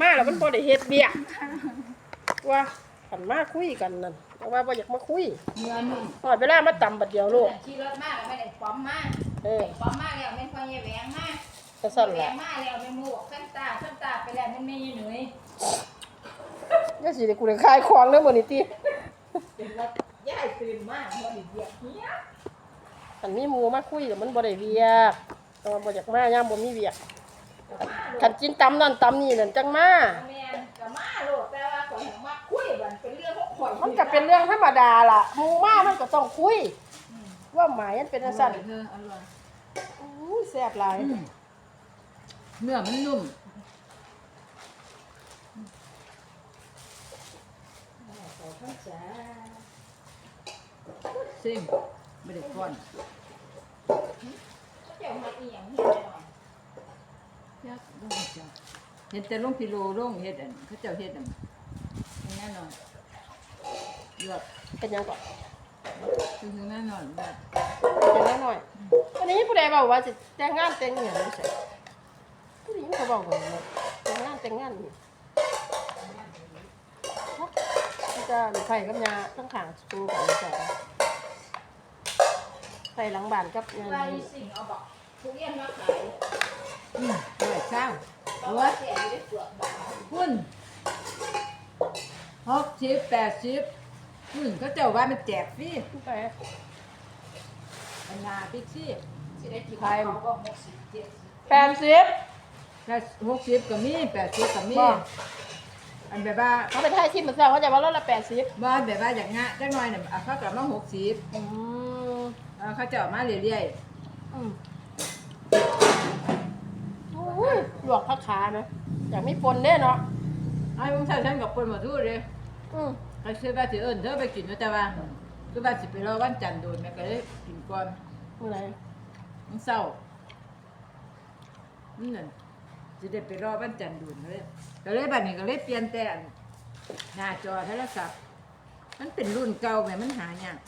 มาแล้วมันบ่ได้เฮ็ดเบี้ยว่าขันมาคุยกันนั่นแต่ว่าบ่อยากมาคุยเนื้อนุ่มหอดเวลามาตำบัดเดียวโลกขี่รถมาแล้วไม่ได้ป้อมมาเออป้อมมาแล้วแม่นพ่อใหญ่แหวงมาก็สั่นแหวแหละงมาแล้วแม่นหมูขั้นตาขั้นตาไปแล้วแม่นไม่ยืนหนุ่ยอย่าสิได้กูได้ขายของเด้อมื้อนี้ติเป็นรถย่ายตื่นมาบ่ได้เบียดเฮียคันมีหมู่มาคุยแล้วมันบ่ได้เวียกแต่ว่าบ่อยากมายามบ่มีเวีย กคันกินตำนั่นตำนี่นั่นจังมาแม่นก็มาโลดแต่ว่าข่อยหังมาคุยบันเป็นเรื่องของข่อยมันก็เป็นเรื่องธรรมดาล่ะหมู่มามันก็ต้องคุย ว่าหมายมันเป็นจังซั่นเธออร่อยอู้แซ่บหลายเนื้อมันนุ่มซิ่งไม่ได้ก้อน เจ้ามาอีหยังเฮ็ดได้หน่อ ยยักษ์ลงจ้ะเห็นแต่ลงกิโลลงเฮ็ดอันเขาเจ้าเฮ็ดอันแน่นอนเลือกเป็นยังก่อนคือแน่นอนแบบเป็นน้อยๆอันนี้ผู้ใดบอกว่าสิแต่งงานแต่งหยังใช่ผู้หญิงเขาบอกว่าแต่งงานแต่งงานจะหรือไผ่กับยาต้องขางสูกันใช่ไผ่หลังบานกับยาว่านี่สิ่งเอาบอกทุกเรียนมาขาย อืมด้วยเช้าเพราะว่าแกอยู่ในเปลือกบางหุ้นหกสิบแปดสิบอืมเขาเจ้าว่ามันแจกฟรีไปอันนาพิกซี่สิได้กินเขาก็หกสิบเจ็ดสิบแปดสิบถ้าหกสิบก็มีแปดสิบก็มีบ่อันแบบว่าเขาไปถ่ายที่มันเศร้าเขาจะว่ารถละแปดสิบบ่แบบว่าอย่างงะจักหน่อยเนี่ยเอาเขากลับมาหกสิบอืมเอาเขาจะเอามาเรื่อยอืมโอ้ยห ลวกพักขาไหมอยากมีปนเด้เนาะๆไอ้พวกชายฉันกับคนมาทู่เลยอืมเขาซื้อว่าสิเอิญเธอไปกินนะแต่ว่าคือว่าสิไปรอวันจันทร์โดนแม่ก็เลยกินก่อนผู้ใดมันเศร้านี่นั่นสิได้ไปรอวันจันทร์โดนเลยก็เลยบัดนี้ก็เลยเปลี่ยนแต่อันหน้าจอโทรศัพท์มันเป็นรุ่นเก่าแม่มันหายาก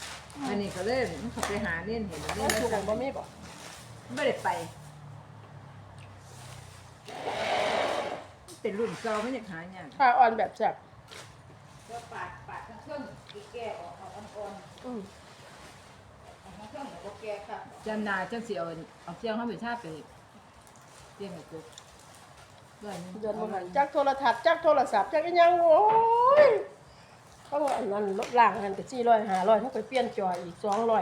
อันนี้ก็เลยมันเข้าไปหาเล่นเห็นแล้เล่วนแล้วถูกก็บ่มีบ่ไม่ได้ไปมัน เป็นรุ่นเก่าไม่อยากหายากผ้าอ่อนแบบแซ่บก็ปาดปาดทั้งเครื่องอีแก่ออกเอาอ่อนอืมๆเอาทั้งเครื่องแล้วก็แก่ครับจำนาจังสิเอาเอาเสียงเขาไปชาติไปเสียงให้กูด้วยนี่เดือนบ่หันจักโทรทัศน์จักโทรศัพท์จักอีหยังโอ้ยเขาบอกอันนั้นลดล่างกันก็400 500เขาไปเปลี่ยนจออีก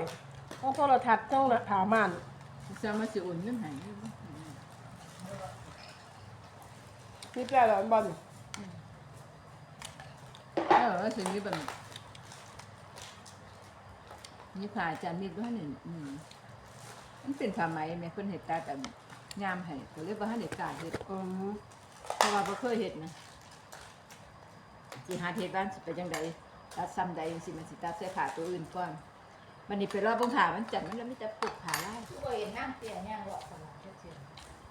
200ทั้งโทรทัศน์ทั้งผ้าม่าน เสียงมาสิอุ่นเงินใหาย มีแปลแล้วอันบ่นเออแล้วสิ่งนี้แบบนี่ผ่าจานมีดว่าหนึ่งอืมมันเป็นผ้าไหมแม่เพิ่นเห็ดตาแต่ยามให้ก็เลยว่าให้เด็กกล้าเฮ็ดอืมเพราะว่าบ่เคยเฮ็ดนะสิหาเฮ็ดบ้านสิไปจังใดตัดซ้ำใดจังสิมันสิตัดเสื้อผ้าตัวอื่นก่อนวันนี้ไปรอบเบิ่งผ้ามันจัดมันแล้วมีแต่ปลูกผ้าลาย ทุกคนเห็นนั่งเตียงย่างหลอกตลาดเฉย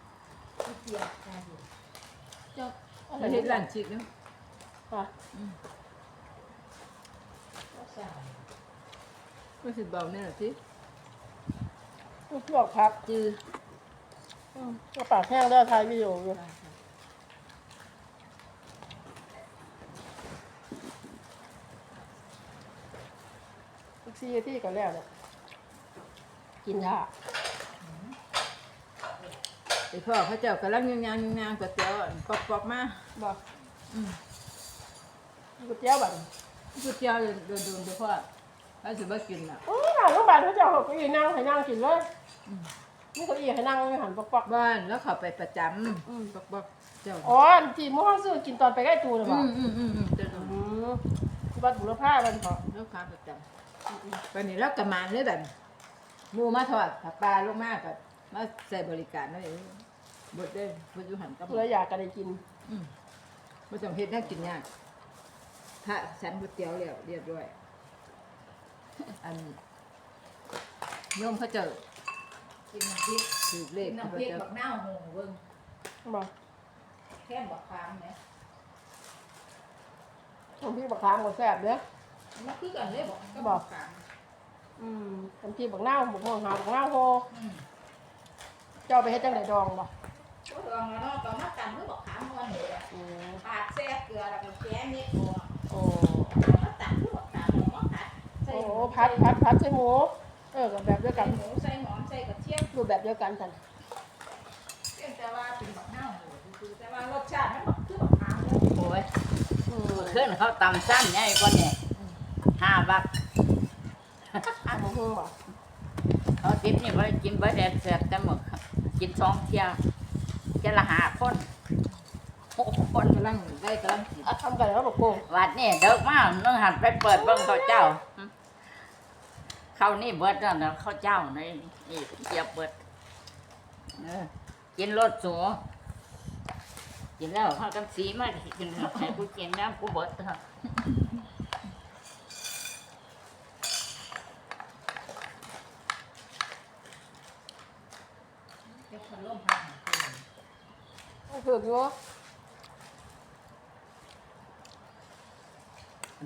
ๆที่เตียงน่าอยู่เจ้าเราเฮ็ดร้านชิคเนาะค่ะก็สั่งก็สิเบาแน่ล่ะสิลวกผักจืออืมก็ปากแห้งได้ถ่ายวิดีโออยู่อีก4นาทีก็แล้วเนี่ยกินยา ไปพ่อเขาเจ้ากำลังยางๆยางๆก๋วยเตี๋ยวอันปอกๆมาบ่อืมก๋วยเตี๋ยวบัดก๋วยเตี๋ยวโดนๆเดี๋ยวพ่อเขาสิบ่กินน่ะโอ้ยหาโรงพยาบาลเขาจะเอาเก้าอี้นั่งให้นั่งกินเลยนี่เก้าอี้ให้นั่งไม่หันปอก บ้านแล้วเขาไปประจอืมำปอกๆเจ้าๆอ๋ออันที่หมู่เฮาซื้อกินตอนไปใกล้ตูน่ะบ่อืมอืมอืมอืมเจ้าอืมที่วัดบุรพามันพอแล้วค้าประจำวันนี้เรากระมานเลยแบบหมูมาทอดผักปลาลงมากกับมาใส่บริการนั่นเอง บดได้บดอยู่หันกับเพื่ออยากก็ได้กินอืมไม่ต้องเฮ็ดให้กินยากพระฉันก๋วยเตี๋ยวแล้วเรียบร้อยอันโยมเขาเจอกินน้ำพริกถือเลกิขนเขาน้ำพริกเจอบักหน้าหงเบิ่งบ่แค่บักคามเนี่ยน้ำพริกบักขามก็แซ่บเด้อมันคือกันเลยบอกก็บอกบักคามอืมน้ำพริกบักนาวบักม่วงหาวบักนาวโฮอืมเจ้าไปเฮ็ดจังไดดองบ่ก็ ลองแล้วเนาะก็มาตำคือบักคามมันนี่แหละอืมปาดแซ่เกลือแล้วก็แกะเม็ดออกโอ้ก็ตัดลวกตามหม้อผัดใส่โอ้หมูพัดพัดพัดใส่หมูเออแบบเดียวใส่กันหมูใส่หอมใส่กระเทียมรูปแบบเดียวกันกันเพียงแต่ว่าเป็นบักหน้าหมูคือแต่ว่ารสชาติมันบักคือบักขามเลยโอ้ยอืมขึ้นเขาตำซ้นไอ้คนเนี่ยห้าบักอะหมูหงบ่ เขาติปนี่ไว้กินไว้แดดเสือกแต่หมดกินสองเที่ย วเที่ยวละหาคนหกคนกำลังได้กำลังกินทำกันแล้วบอกโกงวัดนี่เดิกมากนึงหันไปเปิดเบิ่งเขาเจ้า เขานี่เบิดแล้วนะเขาเจ้าในนี่เจียบเบิดเออกินรสสูกินแล้วพากันสีมากินให้กูกินน้ำกูเบิดเถอะ เป็นคนร่มผัด เผื อกอยู่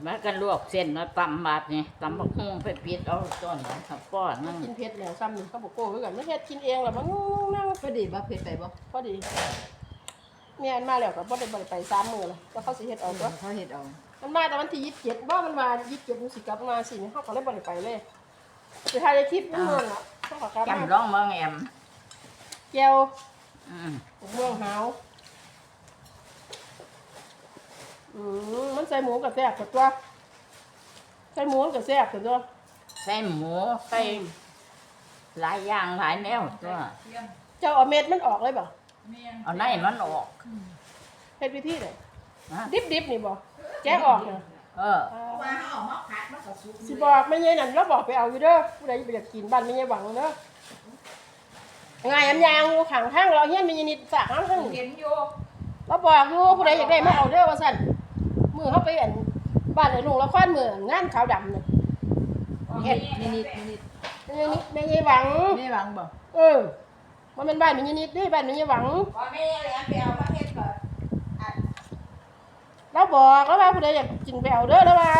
มันก็ลวกเส้นน้อยปั๊มบาดนี่ตำบักฮุงไปปิดเอาต้นนั้นครับป้อนนั่งกินเผ็ดแล้วซ้ำหนึ่งเขาบอกโกงคือกันไม่เฮ็ดกินเองหรอกมันนั่งพอดีบ่เผ็ดไปบ่พอดีเนี่ยอันมาแล้วก็บ่ได้บ่ได้ไปสามมื้อแล้วก็เขาสิเฮ็ดเอาตัวเขาเฮ็ดเอามันมาแต่วันที่ยี่สิบเจ็ดว่ามันมายี่สิบเจ็ดมันสิกลับมาสิเขาก็เลยบ่ได้ไปเลยไปถ่ายในคลิปนั่นนั่นล่ะเขาก็กลับแอมมาร้องเมืองแอมแก้วอืมเมืองหาว อืมมันใส่หมูกับแซ่บกับตัว ใส่หมูกับแซ่บกับตัว ใส่หมูใส่หลายอย่างหลายแนวตัวเทียมเจ้าเอาเม็ดมันออกเลยบ่เมียงเอาในมันออกเฮ็ดวิธีไหนนะดิบดิบๆนี่บ่แจ๊กออกเนี่ยเอออ่าว่าเขาเอามาผัดมันก็สุกสิบอกไม่ใช่นั่นเราบอกไปเอาอยู่เด้อผู้ใดอยากกินบ้านไม่ใช่หวังเด้อไงอันยางอยู่ข้างทางเราเฮียนมีนิดสากน้ำทางเห็นอยู่เราบอกอยู่ผู้ใดอยากได้มาเอาเด้อว่าสั่น มือเขาไปอันบ้านไอ้ลุงละครมืองานขาวดำเนี่ยเฮ็ดนิดๆนิดไม่ใช่นิไม่ใช่หวังๆไม่หวังบ่เออมันเป็นบ้านมีนิดนี่บ้านมีหวัง พอแม่แหลมไปเอามาเฮ็ดก่อนอัดเราบอกแล้วว่าผู้ใดอยากกินไปเอาเด้อแล้วว่า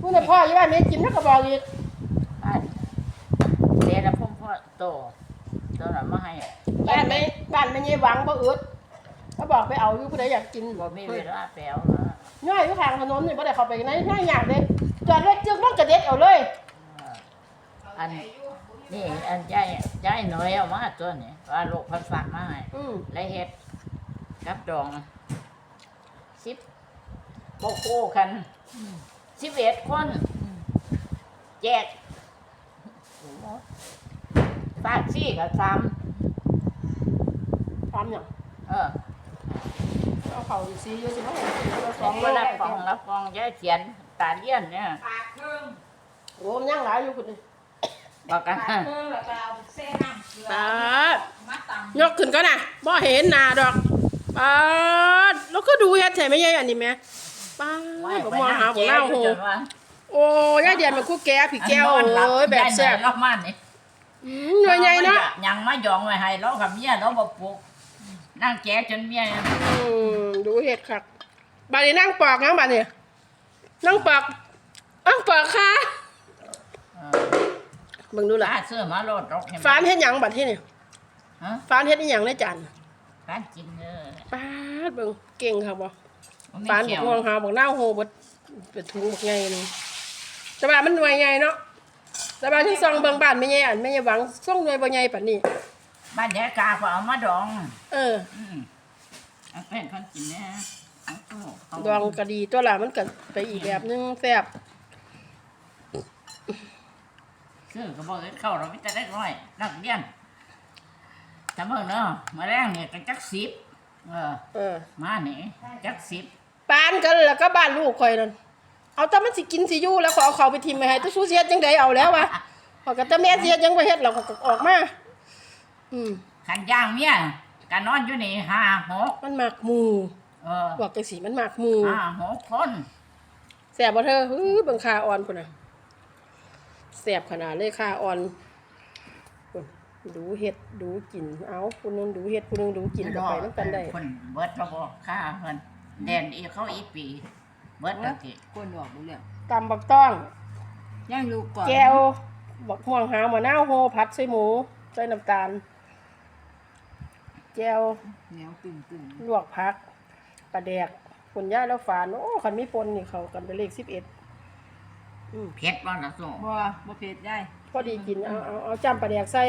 ผู้ใดพ่ออยู่บ้านไม่กินแล้วก็บอกอีกบ้านเดี๋ยวพุ่มพ่อโตตัวนั้นมาให้บ้านไม่บ้านไม่ใช่หวังบ่อึด เขาบอกไปเอาอยู่ผู้ใดอยากกินบ่มีเวลาแปลวนะย่อยอยู่ข้างถนนนี่บ่ได้เข้าไปในย่อยยากเด้จอดรถจึกรถกระเด็ดเอาเลยอันนี่อันใจใจหน่อยเอามาตัวนี้ว่าลูกพันฝากมาให้อืมและเฮ็ดกับดองสิบโบโก้กันสิบเอ็ดคนแจกฝากซี่กับซ้ตามหยังำเออ เอาเข้าอีกซีอยู่สิมาให้กินละสสอองงคนโลละฟองละฟองยายเขียนตาเลี่ยนเนี่ยปากเครื่องโอ้มันยังหลายอยู่พุ่นนี่บอกกันปากเครื่องแล้วก็เอาเส้นน้ำเกลือปาดมาตำยกขึ้นก็น่ะบ่เห็นหน้าดอกปาดแล้วก็ดูเฮ็ดใช่ไหมยายอันนี้แม่ปาดผมมองหาบ่เล่าโหโอ้ยายเดียนมันคู่แก่ผีแก้วเอ้ยแบบแซ่บรอบมันนี่อืมหน่วยใหญ่เนาะยังมาหยองไว้ให้เรากับเมียเราบ่ปลูก นั่งแก่จนเมียอืมดูเห็ดคักบาดนี้นั่งปอกนะบาดนี้นั่งปอกนั่งปอกค่ะเออเบิ่งดูลาล่ะเสื้อมาโลดดอกเห็นไหมฟานเฮ็ดหยังบัดที่นี่ฮะฟานเฮ็ดอีหยังในจานการกินเด้อปาดเบิ่งเก่งค่ะบ่บ่มีฟานบเขีกยวม่วงหาบอกหน้าโหบดเป็นถุงบักใหญ่นี่แต่ว่ามันหน่วยใหญ่เนาะแต่ว่าที่ซองเบิ่งบ้านไม่ใหญ่อันไม่ใหญ่หวังส่งหน่วยบ่ใหญ่ปานนี้ บ้านเดียกาก็เอามาดองเออ อืมเอาแป้งคนกินเนี่ยเอาตู้เอาดองก็ดีตัวละมันก็ไปอีกแบบนึงแซ่บซื้อก็บอกให้เข้าเราไม่จะได้ร้อย นักเรียนถ้าเมื่อเนาะมาแรงเนี่ยก็จักสิบเออ เออมานี่จักสิบปานกันแล้วก็บ้านลูกข่อยนั่นเอาแต่มันสิกินสิอยู่แล้วขอเอาเขาไปทิมไปให้แตัวสู้เสียจังไดเอาแล้ววะพอก็แต่แม่เสียจังไปเฮ็ดเราก็ออกมา อืมขันย่างเมียกันนอนอยู่นี่ห้าหกมันหมักหมู่เออบอกจังสีมันหมักหมู่ห้าหกคนแซ่บบ่เธอฮือเบิ่งขาอ่อนพุ่นน่ะแซ่บขนาดเลยขาอ่อนพุ่นดูเฮ็ดดูกินเอาผู้หนึงดูเฮ็ดผู้หนึงดูกินก็ไปนำกันได้คนเบิดระบอกค่าเพิ่นแดนอีกเขาอีกปี เบิดตะกี้ก้นออกบ่แล้วตำบักต้องย่างอยู่ก่อนแก้วบักม่วงหาวมะนาวโฮผัดใส่หมูใส่น้ำตาล แก้วแนวตึงๆลวกผักปลาแดกคุณย่าแล้วฝานโอ้คันมีปนนี่เขากันเป็นเลขสิบเอ็ดเผ็ดบ่นะสู้บ่บ่เผ็ดยายพอดีกินเอาเอาเอาจำปลาแดกใส่